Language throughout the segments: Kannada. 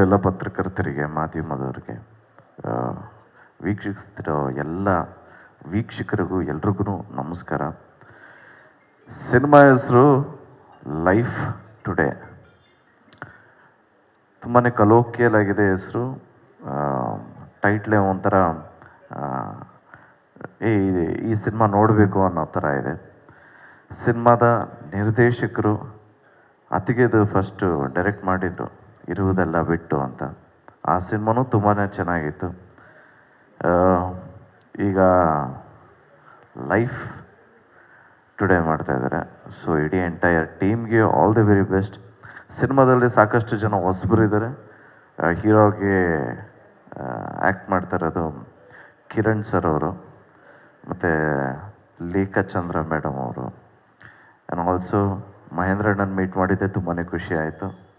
ಎಲ್ಲ ಪತ್ರಕರ್ತರಿಗೆ ಮಾಧ್ಯಮದವರಿಗೆ ವೀಕ್ಷಿಸ್ತಿರೋ ಎಲ್ಲ ವೀಕ್ಷಕರಿಗೂ ಎಲ್ರಿಗೂ ನಮಸ್ಕಾರ. ಸಿನಿಮಾ ಹೆಸರು ಲೈಫ್ ಟುಡೇ. ತುಂಬಾ ಕಲೋಕಿಯಲ್ ಆಗಿದೆ ಹೆಸರು ಟೈಟ್ಲೇ ಒಂಥರ ಏ ಈ ಸಿನಿಮಾ ನೋಡಬೇಕು ಅನ್ನೋ ಥರ ಇದೆ. ಸಿನಿಮಾದ ನಿರ್ದೇಶಕರು ಅತಿಗೆದು ಫಸ್ಟು ಡೈರೆಕ್ಟ್ ಮಾಡಿದ್ರು. ಇರುವುದೆಲ್ಲ ಬಿಟ್ಟು ಅಂತ. ಆ ಸಿನಿಮಾನೂ ತುಂಬಾ ಚೆನ್ನಾಗಿತ್ತು. ಈಗ ಲೈಫ್ ಟುಡೇ ಮಾಡ್ತಾ ಇದ್ದಾರೆ. ಸೊ, ಇಡೀ ಎಂಟೈರ್ ಟೀಮ್ಗೆ ಆಲ್ ದಿ ವೆರಿ ಬೆಸ್ಟ್. ಸಿನಿಮಾದಲ್ಲಿ ಸಾಕಷ್ಟು ಜನ ಹೊಸಬರು ಇದ್ದಾರೆ. ಹೀರೋಗೆ ಆ್ಯಕ್ಟ್ ಮಾಡ್ತಾ ಇರೋದು ಕಿರಣ್ ಸರ್ ಅವರು, ಮತ್ತು ಲೇಖಾ ಚಂದ್ರ ಮೇಡಮ್ ಅವರು. ಆ್ಯಂಡ್ ಆಲ್ಸೋ ಮಹೇಂದ್ರಣ್ಣನ ಮೀಟ್ ಮಾಡಿದ್ದೆ ತುಂಬಾ ಖುಷಿ ಆಯಿತು.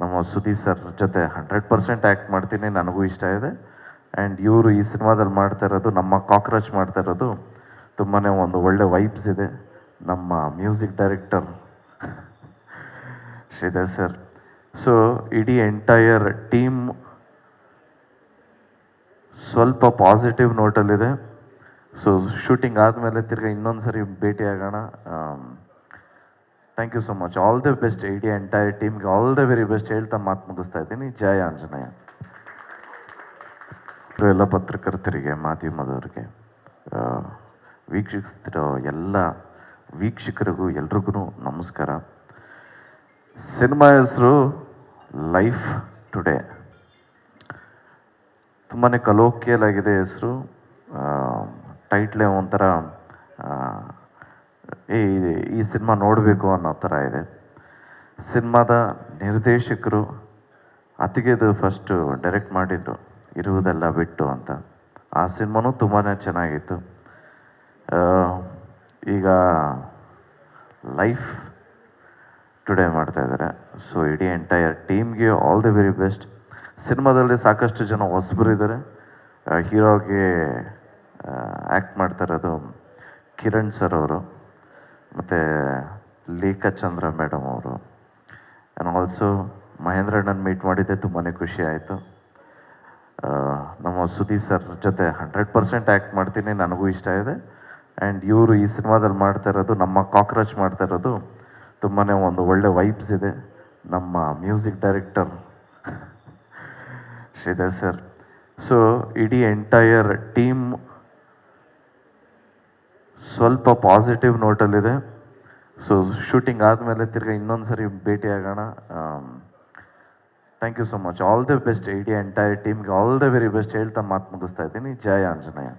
ನಮ್ಮ ಸುದೀಪ್ ಸರ್ ಜೊತೆ ಹಂಡ್ರೆಡ್ ಪರ್ಸೆಂಟ್ ಆ್ಯಕ್ಟ್ ಮಾಡ್ತೀನಿ, ನನಗೂ ಇಷ್ಟ ಇದೆ. ಆ್ಯಂಡ್ ಇವರು ಈ ಸಿನಿಮಾದಲ್ಲಿ ಮಾಡ್ತಾ ಇರೋದು, ನಮ್ಮ ಕಾಕ್ರೋಚ್ ಮಾಡ್ತಾ ಇರೋದು ತುಂಬಾ ಒಂದು ಒಳ್ಳೆ ವೈಬ್ಸ್ ಇದೆ. ನಮ್ಮ music director Sridhar sir so ಇಡೀ ಎಂಟೈರ್ ಟೀಮ್ ಸ್ವಲ್ಪ ಪಾಸಿಟಿವ್ ನೋಟಲ್ಲಿದೆ ಸೊ ಶೂಟಿಂಗ್ ಆದಮೇಲೆ ತಿರ್ಗಿ ಇನ್ನೊಂದು ಸರಿ ಭೇಟಿ ಆಗೋಣ thank you so much all the best ಇಡೀ ಎಂಟೈರ್ ಟೀಮ್ಗೆ ಆಲ್ ದ ವೆರಿ ಬೆಸ್ಟ್ ಹೇಳ್ತಾ ಮಾತು ಮುಗಿಸ್ತಾ ಇದ್ದೀನಿ. ಜಯ ಆಂಜನೇಯ. ಎಲ್ಲ ಪತ್ರಕರ್ತರಿಗೆ ಮಾಧ್ಯಮದವರಿಗೆ ವೀಕ್ಷಿಸ್ತಿರೋ ಎಲ್ಲ ವೀಕ್ಷಕರಿಗೂ ಎಲ್ರಿಗೂ ನಮಸ್ಕಾರ. ಸಿನಿಮಾ ಹೆಸರು ಲೈಫ್ ಟುಡೇ. ತುಂಬಾ ಕಲೋಕಿಯಲ್ ಆಗಿದೆ ಹೆಸರು. ಟೈಟ್ಲೇ ಒಂಥರ ಇದು- ಈ ಸಿನಿಮಾ ನೋಡಬೇಕು ಅನ್ನೋ ಥರ ಇದೆ. ಸಿನಿಮಾದ ನಿರ್ದೇಶಕರು ಅತಿಗೆದು ಫಸ್ಟು ಡೈರೆಕ್ಟ್ ಮಾಡಿದರು ಇರುವುದೆಲ್ಲ ಬಿಟ್ಟು ಅಂತ. ಆ ಸಿನಿಮಾನೂ ತುಂಬಾ ಚೆನ್ನಾಗಿತ್ತು. ಈಗ ಲೈಫ್ ಟುಡೇ ಮಾಡ್ತಾ ಇದ್ದಾರೆ. ಸೊ ಇಡೀ ಎಂಟೈರ್ ಟೀಮ್ಗೆ ಆಲ್ ದಿ ವೆರಿ ಬೆಸ್ಟ್ ಸಿನಿಮಾದಲ್ಲಿ ಸಾಕಷ್ಟು ಜನ ಹೊಸಬರು ಇದ್ದಾರೆ. ಹೀರೋಗೆ ಆ್ಯಕ್ಟ್ ಮಾಡ್ತಾ ಇರೋದು ಕಿರಣ್ ಸರ್ ಅವರು. ಮತ್ತು ಲೇಖಾ ಚಂದ್ರ ಮೇಡಮ್ ಅವರು. ಆ್ಯಂಡ್ ಆಲ್ಸೋ ಮಹೇಂದ್ರಣ್ಣನ ಮೀಟ್ ಮಾಡಿದ್ದೆ ತುಂಬಾ ಖುಷಿ ಆಯಿತು. ನಮ್ಮ ಸುದೀಪ್ ಸರ್ ಜೊತೆ ಹಂಡ್ರೆಡ್ ಪರ್ಸೆಂಟ್ ಆ್ಯಕ್ಟ್ ಮಾಡ್ತೀನಿ, ನನಗೂ ಇಷ್ಟ ಇದೆ. ಆ್ಯಂಡ್ ಇವರು ಈ ಸಿನಿಮಾದಲ್ಲಿ ಮಾಡ್ತಾ ಇರೋದು, ನಮ್ಮ ಕಾಕ್ರೋಚ್ ಮಾಡ್ತಾ ಇರೋದು ತುಂಬಾ ಒಂದು ಒಳ್ಳೆ ವೈಬ್ಸ್ ಇದೆ. ನಮ್ಮ music director Sridhar sir so ಇಡೀ ಎಂಟೈರ್ ಟೀಮ್ ಸ್ವಲ್ಪ ಪಾಸಿಟಿವ್ ನೋಟಲ್ಲಿದೆ ಸೊ ಶೂಟಿಂಗ್ ಆದಮೇಲೆ ತಿರ್ಗಿ ಇನ್ನೊಂದು ಸರಿ ಭೇಟಿ ಆಗೋಣ. Thank you so much all the best ಇಡೀ ಎಂಟೈರ್ ಟೀಮ್ಗೆ ಆಲ್ ದ ವೆರಿ ಬೆಸ್ಟ್ ಹೇಳ್ತಾ ಮಾತು ಮುಗಿಸ್ತಾ ಇದ್ದೀನಿ. ಜಯ ಆಂಜನೇಯ.